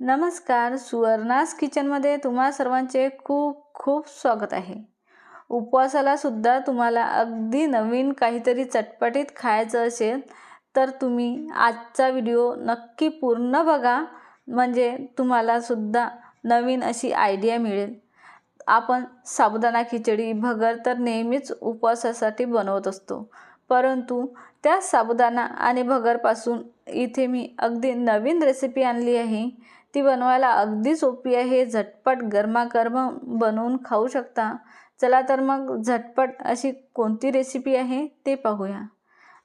नमस्कार सुवर्णास किचनमध्ये तुम्हा सर्वांचे खूप खूप स्वागत आहे. उपवासाला सुद्धा तुम्हाला अगदी नवीन काहीतरी चटपटीत खायचं असेल तर तुम्ही आजचा व्हिडिओ नक्की पूर्ण बघा. म्हणजे तुम्हाला सुद्धा नवीन अशी आयडिया मिळेल. आपण साबुदाणा खिचडी भगर तर नेहमीच उपवासासाठी बनवत असतो. परंतु त्या साबुदाणा आणि भगरपासून इथे मी अगदी नवीन रेसिपी आणली आहे. ती बनवायला अगदी सोपी आहे. झटपट गरमागरम बनवून खाऊ शकता. चला तर मग झटपट अशी कोणती रेसिपी आहे ते पाहूया.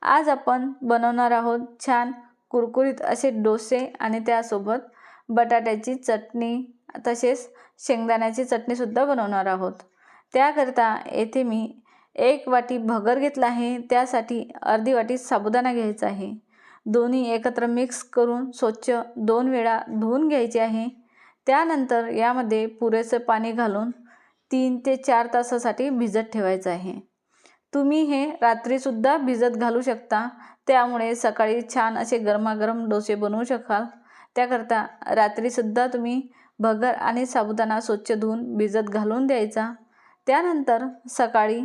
आज आपण बनवणार आहोत छान कुरकुरीत असे डोसे आणि त्यासोबत बटाट्याची चटणी तसेच शेंगदाण्याची चटणीसुद्धा बनवणार आहोत. त्याकरिता येथे मी एक वाटी भगर घेतला आहे. त्यासाठी अर्धी वाटी साबुदाणा घ्यायचा आहे. दोन्ही एकत्र मिक्स करून स्वच्छ दोन वेळा धुवून घ्यायचे आहे. त्यानंतर यामध्ये पुरेसं पाणी घालून तीन ते चार तासासाठी भिजत ठेवायचं आहे. तुम्ही हे रात्रीसुद्धा भिजत घालू शकता. त्यामुळे सकाळी छान असे गरमागरम डोसे बनवू शकाल. त्याकरता रात्रीसुद्धा तुम्ही भगर आणि साबुदाणा स्वच्छ धुवून भिजत घालून द्यायचा. त्यानंतर सकाळी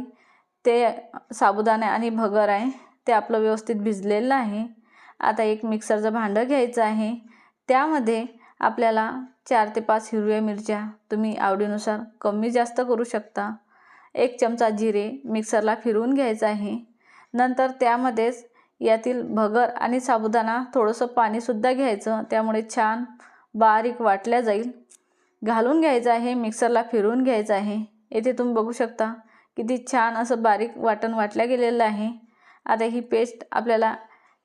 ते साबुदाणे आणि भगर आहे ते आपलं व्यवस्थित भिजलेलं आहे आता एक मिक्सरचं भांडं घ्यायचं आहे. त्यामध्ये आपल्याला चार ते पाच हिरव्या मिरच्या तुम्ही आवडीनुसार कमी जास्त करू शकता. एक चमचा जिरे मिक्सरला फिरवून घ्यायचं आहे. नंतर त्यामध्येच यातील भगर आणि साबुदाणा थोडंसं पाणीसुद्धा घ्यायचं. त्यामुळे छान बारीक वाटल्या जाईल. घालून घ्यायचं आहे मिक्सरला फिरवून घ्यायचं आहे. येथे तुम्ही बघू शकता किती छान असं बारीक वाटण वाटल्या गेलेलं आहे. आता ही पेस्ट आपल्याला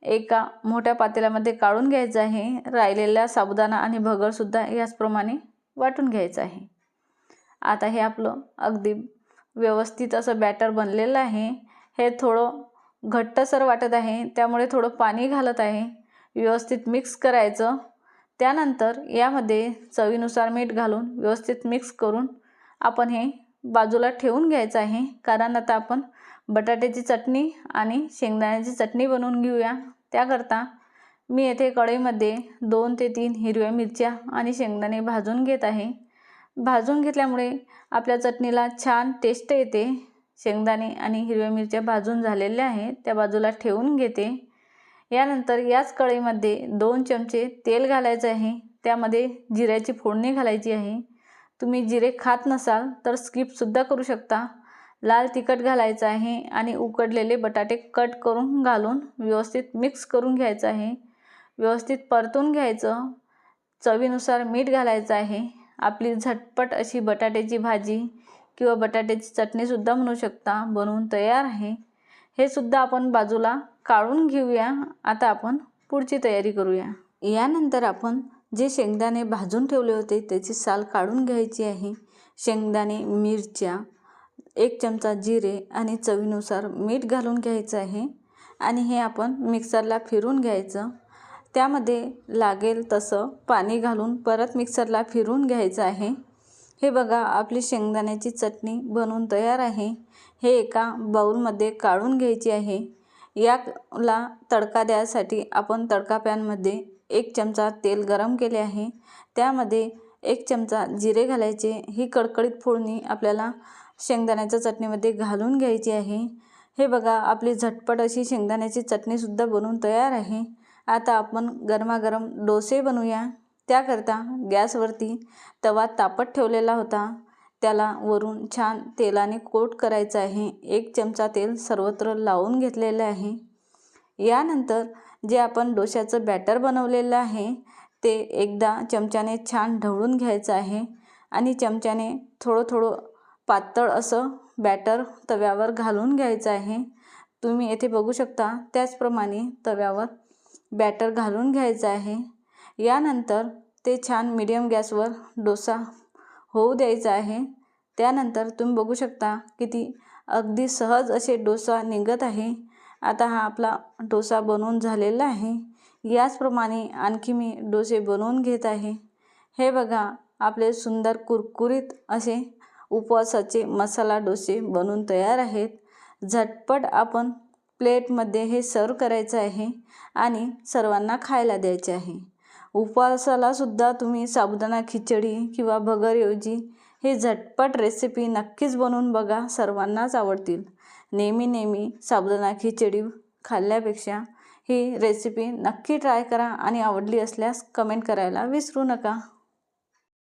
एका मोठ्या पातेल्यामध्ये काढून घ्यायचं आहे. राहिलेल्या साबुदाणा आणि भगरसुद्धा याचप्रमाणे वाटून घ्यायचं आहे. आता हे आपलं अगदी व्यवस्थित असं बॅटर बनलेलं आहे. हे थोडं घट्टसर वाटत आहे. त्यामुळे थोडं पाणी घालत आहे. व्यवस्थित मिक्स करायचं. त्यानंतर यामध्ये चवीनुसार मीठ घालून व्यवस्थित मिक्स करून आपण हे बाजूला ठेवून घ्यायचं आहे. कारण आता आपण बटाट्याची चटणी आणि शेंगदाण्याची चटणी बनवून घेऊया. त्याकरता मी येथे कढईमध्ये दोन ते तीन हिरव्या मिरच्या आणि शेंगदाणे भाजून घेत आहे. भाजून घेतल्यामुळे आपल्या चटणीला छान टेस्ट येते. शेंगदाणे आणि हिरव्या मिरच्या भाजून झालेल्या आहेत त्या बाजूला ठेवून घेते. यानंतर याच कढईमध्ये दोन चमचे तेल घालायचं आहे त्यामध्ये जिऱ्याची फोडणी घालायची आहे. तुम्ही जिरे खात नसाल तर स्किपसुद्धा करू शकता. लाल तिखट घालायचं आहे आणि उकडलेले बटाटे कट करून घालून व्यवस्थित मिक्स करून घ्यायचं आहे. व्यवस्थित परतून घ्यायचं. चवीनुसार मीठ घालायचं आहे. आपली झटपट अशी बटाट्याची भाजी किंवा बटाट्याची चटणीसुद्धा म्हणू शकता बनवून तयार आहे. हे सुद्धा आपण बाजूला काढून घेऊया. आता आपण पुढची तयारी करूया. यानंतर आपण जे शेंगदाणे भाजून ठेवले होते त्याची साल काढून घ्यायची आहे. शेंगदाणे मिरच्या एक चमचा जिरे आणि चवीनुसार मीठ घालून घ्यायचं आहे आणि हे आपण मिक्सरला फिरून घ्यायचं. त्यामध्ये लागेल तसं पाणी घालून परत मिक्सरला फिरून घ्यायचं आहे. हे बघा आपली शेंगदाण्याची चटणी बनवून तयार आहे. हे एका बाऊलमध्ये काढून घ्यायची आहे. याला तडका द्यायसाठी आपण तडका पॅनमध्ये एक चमचा तेल गरम केले आहे. त्यामध्ये एक चमचा जिरे घालायचे. ही कडकडीत फोडणी आपल्याला शेंगदाण्याच्या चटणीमध्ये घालून घ्यायची आहे. हे बघा आपली झटपट अशी शेंगदाण्याची चटणीसुद्धा बनवून तयार आहे. आता आपण गरमागरम डोसे बनवूया. त्याकरता गॅसवरती तवा तापत ठेवलेला होता. त्याला वरून छान तेलाने कोट करायचं आहे. एक चमचा तेल सर्वत्र लावून घेतलेलं आहे. यानंतर जे आपण डोश्याचं बॅटर बनवलेलं आहे ते एकदा चमच्याने छान ढवळून घ्यायचं आहे. आणि चमच्याने थोडं थोडं पातळ असं बॅटर तव्यावर घालून घ्यायचं आहे. तुम्ही येथे बघू शकता त्याचप्रमाणे तव्यावर बॅटर घालून घ्यायचं आहे. यानंतर ते छान मीडियम गॅसवर डोसा होऊ द्यायचा आहे. त्यानंतर तुम्ही बघू शकता किती अगदी सहज असे डोसा निघत आहे. आता हा आपला डोसा बनवून झालेला आहे. याचप्रमाणे आणखी मी डोसे बनवून घेत आहे. हे बघा आपले सुंदर कुरकुरीत असे उपवासाचे मसाला डोसे बनवून तयार आहेत. झटपट आपण प्लेटमध्ये हे सर्व करायचं आहे आणि सर्वांना खायला द्यायचे आहे. उपवासाला सुद्धा तुम्ही साबुदाणा खिचडी किंवा भगरऐवजी हे झटपट रेसिपी नक्कीच बनवून बघा सर्वांनाच आवडतील. नेहमी नेहमी साबुदाणा खिचडी खाल्ल्यापेक्षा ही रेसिपी नक्की ट्राय करा आणि आवडली असल्यास कमेंट करायला विसरू नका.